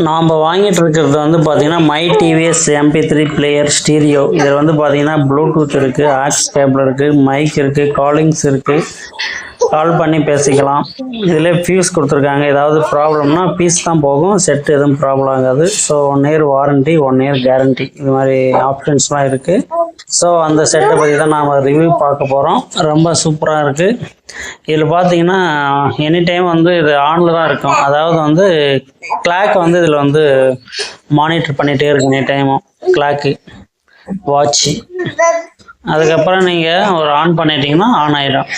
நாம் வாங்கிட்டு இருக்கிறது வந்து பார்த்தீங்கன்னா my TVS MP three player stereo இதில் வந்து பார்த்தீங்கன்னா ப்ளூடூத் இருக்குது ஆக்ஸ் கேபிள் இருக்குது மைக் இருக்குது காலிங்ஸ் இருக்குது கால் பண்ணி பேசிக்கலாம். இதில் ஃபியூஸ் கொடுத்துருக்காங்க. ஏதாவது ப்ராப்ளம்னா பீஸ் தான் போகும். செட் எதுவும் ப்ராப்ளம் ஆகாது. So one year warranty one year guarantee இது மாதிரி ஆப்ஷன்ஸ்லாம் இருக்குது ஸோ அந்த செட்டை பற்றி தான் நாம் ரிவ்யூ பார்க்க போகிறோம் ரொம்ப சூப்பராக இருக்குது இதில் பார்த்தீங்கன்னா எனி டைம் வந்து இது ஆனில் தான் இருக்கும். அதாவது வந்து கிளாக் வந்து இதில் வந்து மானிட்டர் பண்ணிகிட்டே இருக்கும் எனி டைமும் கிளாக்கு வாட்ச்சு அதுக்கப்புறம் நீங்கள் ஒரு ஆன் பண்ணிட்டீங்கன்னா ஆன் ஆகிடும்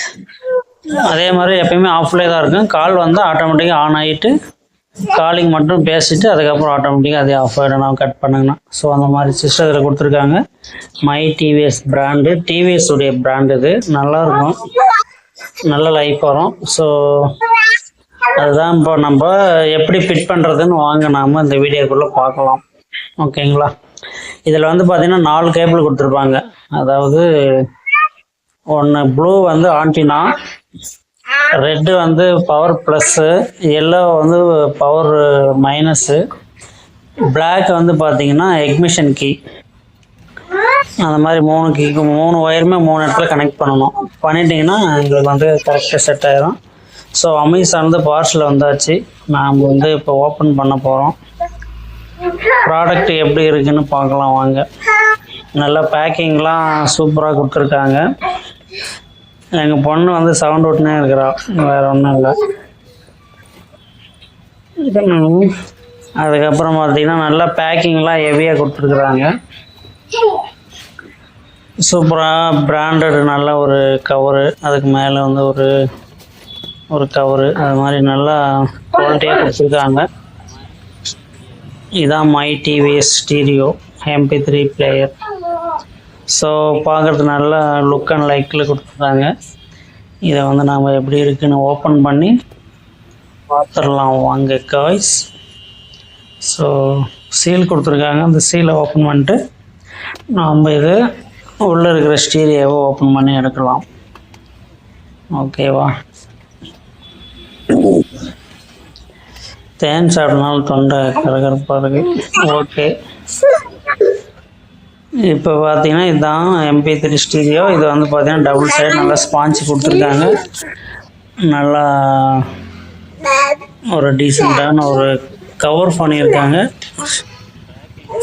அதே மாதிரி எப்பயுமே ஆஃப்லேயே தான் இருக்கும். கால் வந்து ஆட்டோமேட்டிக்காக ஆன் ஆகிட்டு காலிங் மட்டும் பேசிட்டு அதுக்கப்புறம் ஆட்டோமேட்டிக்காக அதே ஆஃப் ஆகிடும் நான் கட் பண்ணுங்கன்னா. ஸோ அந்த மாதிரி சிஸ்டம் இதில் கொடுத்துருக்காங்க. மை டிவிஎஸ் பிராண்டு டிவிஎஸ் உடைய இது. நல்லாயிருக்கும் நல்ல லைஃப் வரும். ஸோ அதுதான் இப்போ நம்ம எப்படி ஃபிட் பண்ணுறதுன்னு வாங்க. நாம இந்த வீடியோக்குள்ளே பார்க்கலாம். ஓகேங்களா இதில் வந்து பார்த்திங்கன்னா நாலு கேபிள் கொடுத்துருப்பாங்க. அதாவது ஒன்று ப்ளூ வந்து ஆன்டினா ரெட்டு வந்து பவர் ப்ளஸ்ஸு எல்லோ வந்து பவர் மைனஸ்ஸு பிளாக் வந்து பார்த்தீங்கன்னா எக்மிஷன் கீ அந்த மாதிரி மூணு கீக்கு மூணு ஒயருமே மூணு இடத்துல கனெக்ட் பண்ணணும். பண்ணிட்டீங்கன்னா எங்களுக்கு வந்து கரெக்டாக செட் ஆயிரும். ஸோ அமேசான் வந்து பார்சல் வந்தாச்சு. நாம் வந்து இப்போ ஓப்பன் பண்ண போகிறோம் ப்ராடக்ட் எப்படி இருக்குன்னு பார்க்கலாம் வாங்க. நல்லா பேக்கிங்லாம் சூப்பராக கொடுத்துருக்காங்க. எங்கள் பொண்ணு வந்து சவுண்ட் விட்டுனே இருக்கிறா. வேறு ஒன்றும் இல்லை. அதுக்கப்புறம் பார்த்தீங்கன்னா நல்லா பேக்கிங்லாம் ஹெவியாக கொடுத்துருக்குறாங்க. சூப்பராக பிராண்டட் நல்ல ஒரு கவரு அதுக்கு மேலே வந்து ஒரு ஒரு கவரு அது மாதிரி நல்லா குவாலிட்டியாக கொடுத்துருக்காங்க. இதான் my TVS stereo MP three player so பார்க்குறது நல்லா லுக் அண்ட் லைக்கில் கொடுத்துருக்காங்க. இதை வந்து நாம் எப்படி இருக்குன்னு ஓப்பன் பண்ணி பார்த்துடலாம். வாங்க காய்ஸ் ஸோ சீல் கொடுத்துருக்காங்க. அந்த சீலை ஓப்பன் பண்ணிட்டு நாம் இது உள்ளே இருக்கிற ஸ்டீரியாவை ஓப்பன் பண்ணி எடுக்கலாம். ஓகேவா தேன் சாப்பிட்னாலும் தொண்டை கரகரப்பாக இருக்குது ஓகே இப்போ பார்த்தீங்கன்னா இதுதான் எம்பி த்ரீ ஸ்டீரியோ இது வந்து பார்த்தீங்கன்னா டபுள் சைடு நல்லா ஸ்பாஞ்சு கொடுத்துருக்காங்க. நல்லா ஒரு டீசெண்டான ஒரு கவர் பண்ணியிருக்காங்க.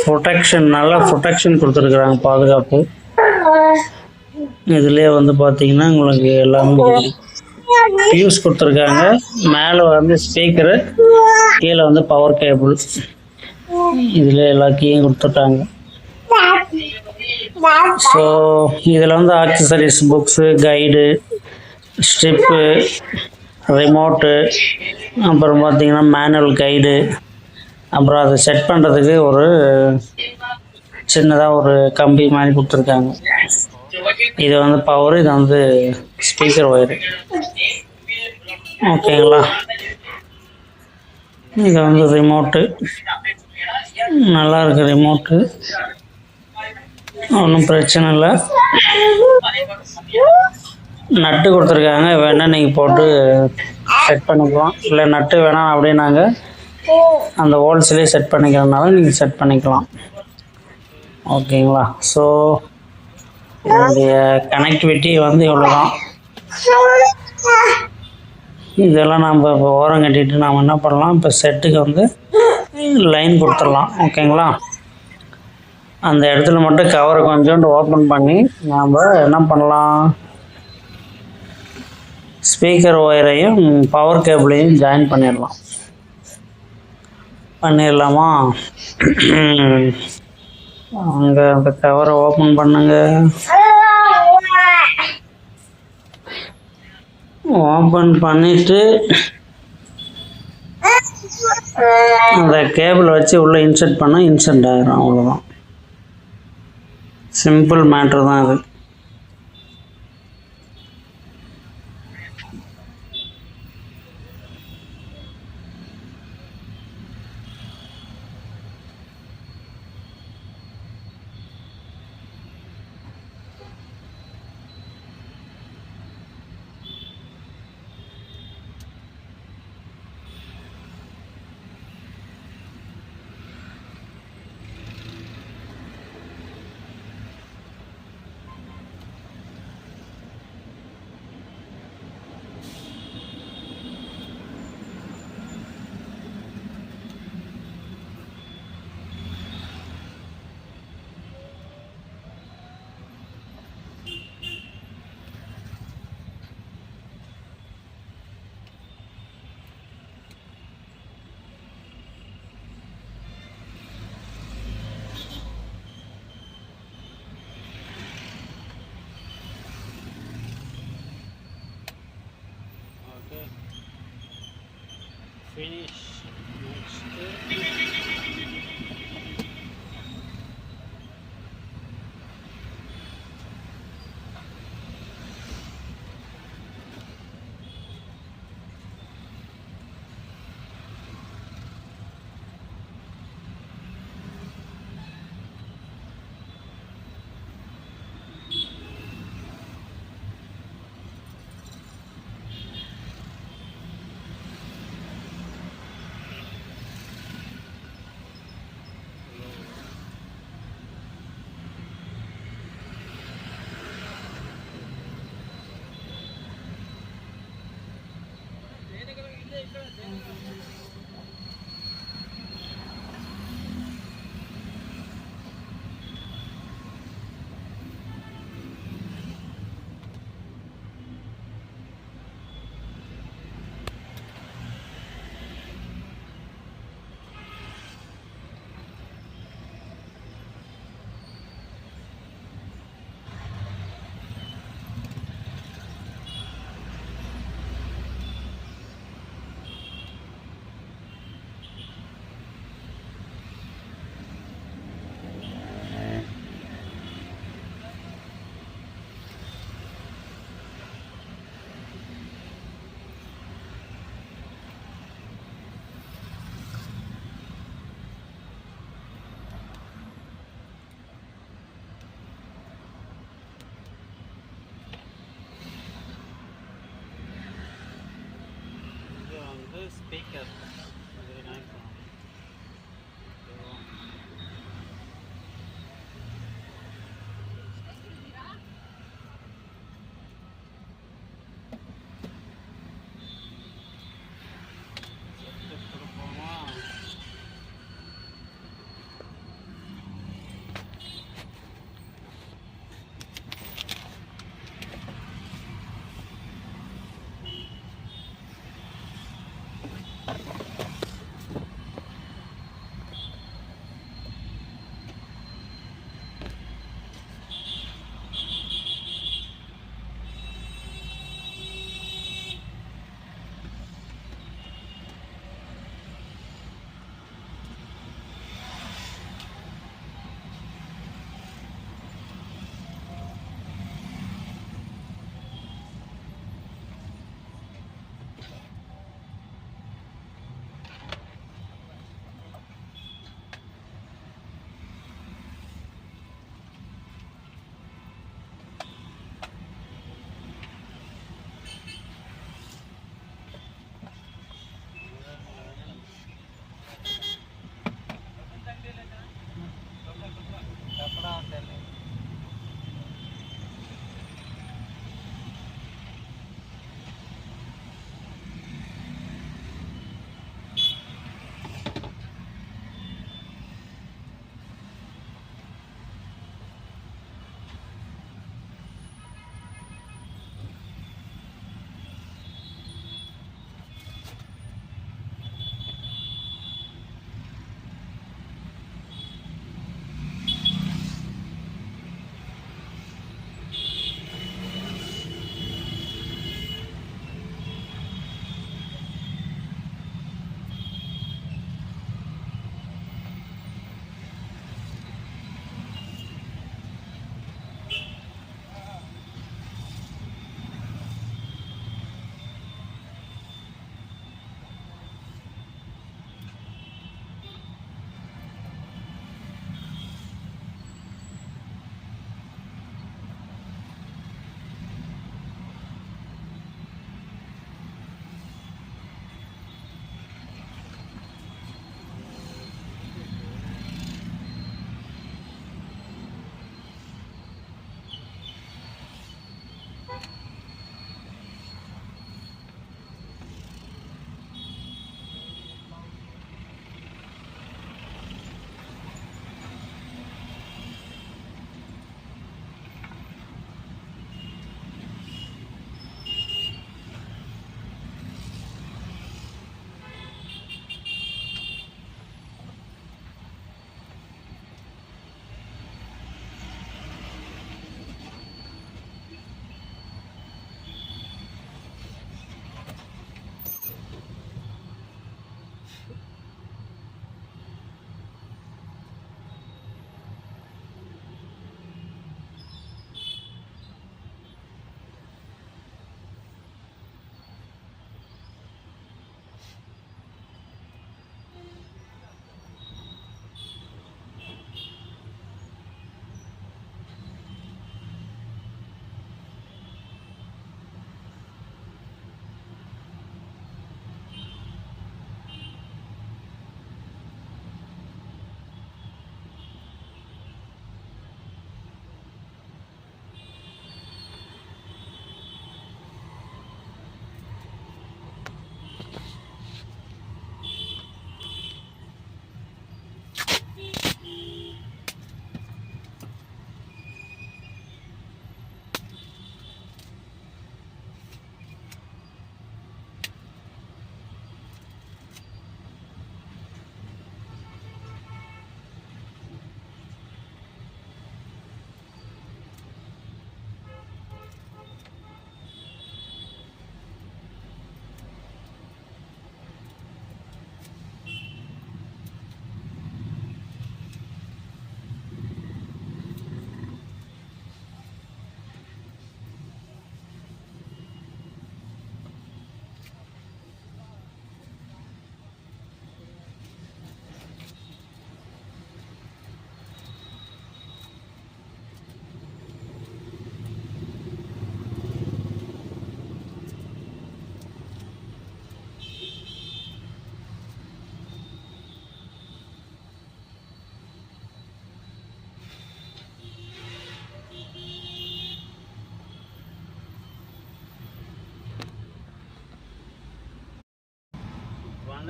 ப்ரொடெக்ஷன் நல்லா ப்ரொடெக்ஷன் கொடுத்துருக்குறாங்க பாதுகாப்பு. இதுலேயே வந்து பார்த்தீங்கன்னா உங்களுக்கு எல்லாமே ஃபியூஸ் கொடுத்துருக்காங்க. மேலே வந்து ஸ்பீக்கரு கீழே வந்து பவர் கேபிள் இதில் எல்லா கீயும் கொடுத்துட்டாங்க. ஸோ இதில் வந்து accessories books guide strip remote அப்புறம் பார்த்தீங்கன்னா மேனுவல் கைடு அப்புறம் அதை செட் பண்ணுறதுக்கு ஒரு சின்னதாக ஒரு கம்பி மாதிரி கொடுத்துருக்காங்க. இது வந்து பவர் இது வந்து ஸ்பீக்கர் ஒயரு ஓகேங்களா இது வந்து ரிமோட்டு நல்லா இருக்கு ரிமோட்டு ஒன்றும் பிரச்சனை இல்லை. நட்டு கொடுத்துருக்காங்க. வேணால் நீங்கள் போட்டு செட் பண்ணிக்கலாம் இல்லை நட்டு வேணாம் அப்படின்னாங்க. அந்த ஹோல்ஸ்லேயே செட் பண்ணிக்கிறதுனால நீங்கள் செட் பண்ணிக்கலாம். ஓகேங்களா? ஸோ இதனுடைய கனெக்டிவிட்டி வந்து இவ்வளோ தான் இதெல்லாம் நம்ம இப்போ ஓரம் கட்டிட்டு நாம் என்ன பண்ணலாம்? இப்போ செட்டுக்கு வந்து லைன் கொடுத்துடலாம். ஓகேங்களா? அந்த இடத்துல மட்டும் கவரை கொஞ்சோண்டு ஓப்பன் பண்ணி நாம் என்ன பண்ணலாம்? ஸ்பீக்கர் ஒயரையும் பவர் கேபிளையும் ஜாயின் பண்ணிடலாம். பண்ணிடலாமா? அங்கே அந்த கவரை ஓப்பன் பண்ணுங்க. ஓப்பன் பண்ணிட்டு அந்த கேபிள் வச்சு உள்ளே இன்சர்ட் பண்ணால் இன்சர்ட் ஆயிரும் அவ்வளோதான் சிம்பிள் மேட்ரு தான் அது. Yeah.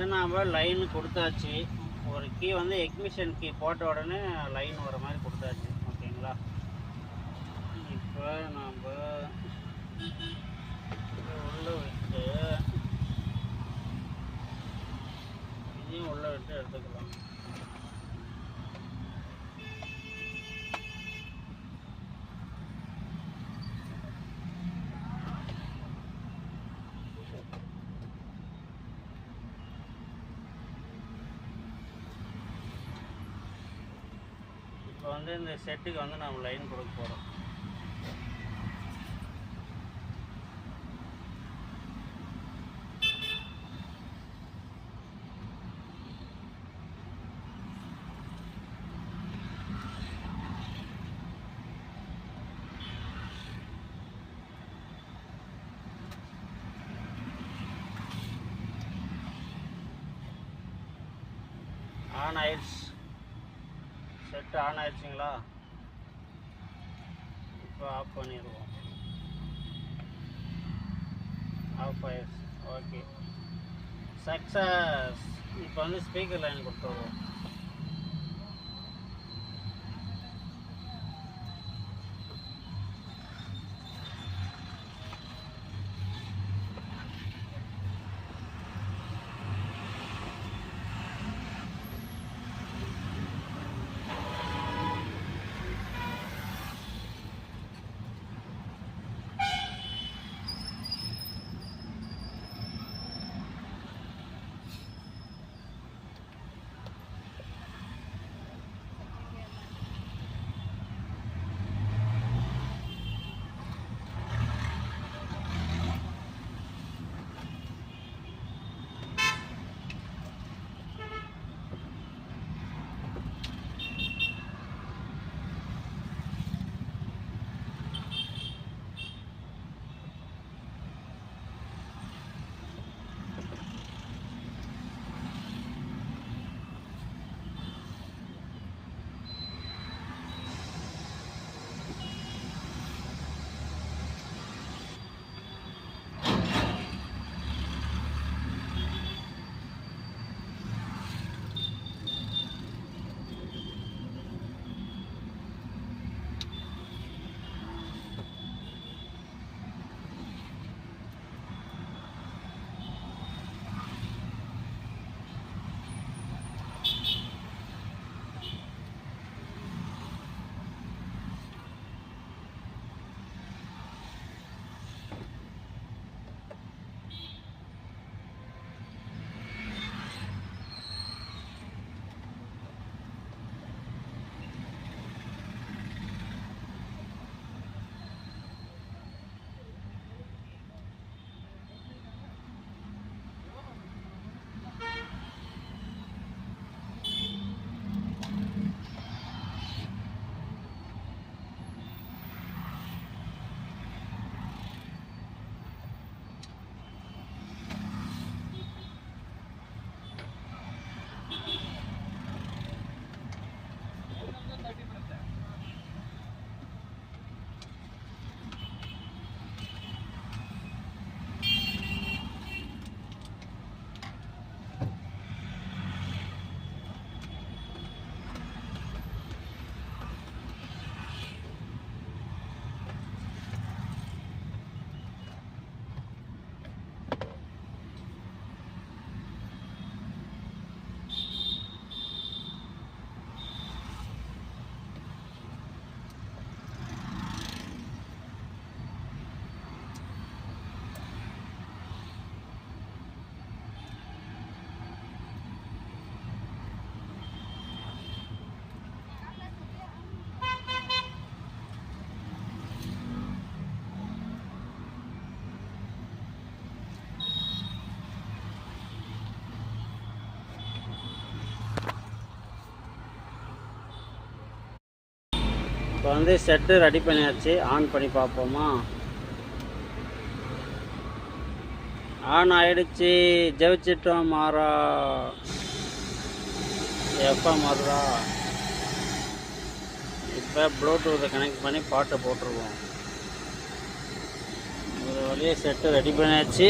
வந்து நாம் லைன் கொடுத்தாச்சு. ஒரு கீ வந்து எக்மிஷன் கீ போட்ட உடனே லைன் வர மாதிரி கொடுத்தாச்சு. ஓகேங்களா? இப்போ நாம் உள்ளே விட்டு இதையும் உள்ளே விட்டு எடுத்துக்கலாம் இப்போ வந்து இந்த செட்டுக்கு வந்து நம்ம லைன் கொடுக்க போகிறோம் ஆன் ஆயிடுச்சு செட் ஆன் ஆயிடுச்சுங்களா? இப்போ ஆஃப் பண்ணிடுவோம். ஆஃப் ஆயிடுச்சு. ஓகே சக்ஸஸ் இப்போ வந்து ஸ்பீக்கர் லைன் கொடுத்துருவோம். இப்போ வந்து செட்டு ரெடி பண்ணியாச்சு. ஆன் பண்ணி பார்ப்போமா? ஆன் ஆயிடுச்சு. ஜெயிச்சிட்டோம் மாறா. எப்போ மாறுதா இப்போ ப்ளூடூத்தை கனெக்ட் பண்ணி பாட்டை போட்டுருவோம். ஒரு வழியாக செட்டு ரெடி பண்ணியாச்சு.